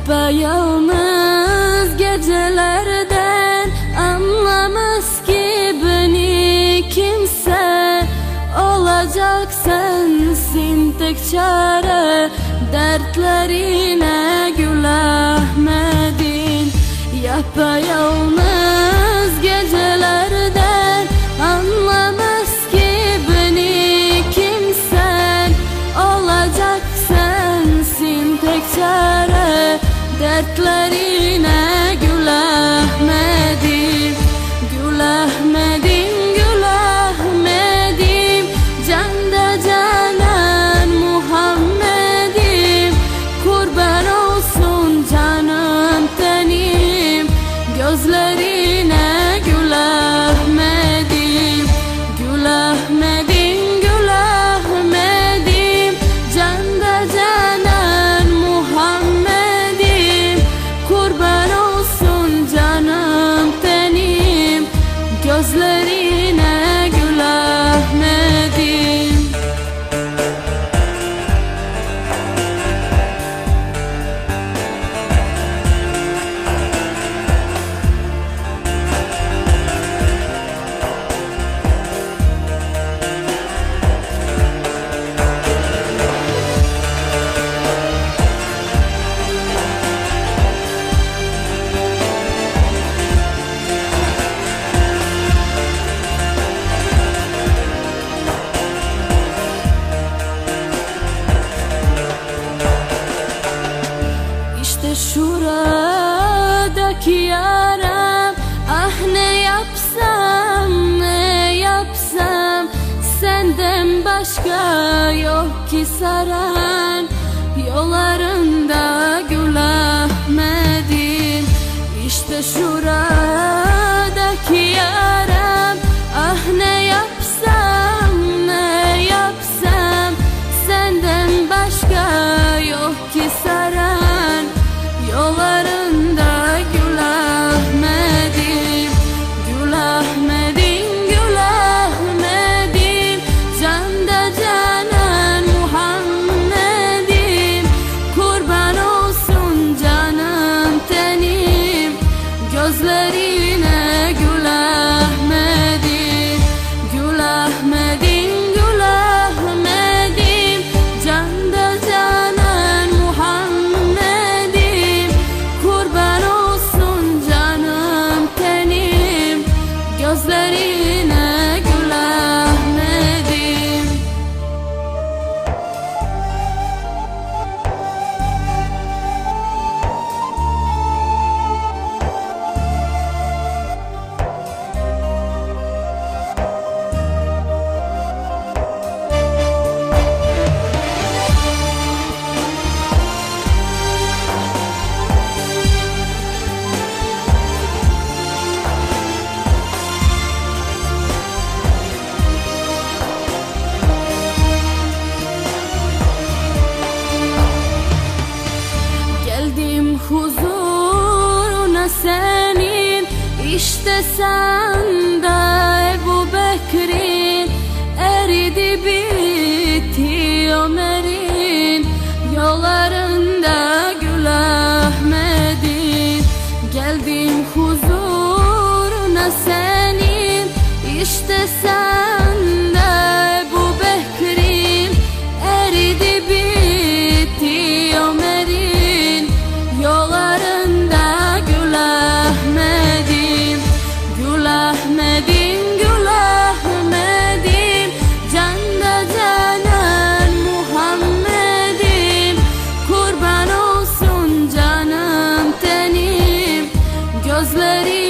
Yapayalnız gecelerden Anlamaz ki beni kimse. Olacak sensin tek çare Dertlerine gül Ahmet'in. Yapayalnız Dertlerine gül Ahmet'im Gül Ahmet'im, gül Ahmet'im Canda canan Muhammed'im Kurban olsun canım tenim Gözlerine şuradaki yaram. Ah ne yapsam ne yapsam? Senden başka yok ki saran. Yollarında gül Ahmet'im İşte şuradaki gözleri Yaşasan da Ebu Bekir'in eridi bitti Ömer'in Yollarında gül Ahmet'in. Geldi Rosemary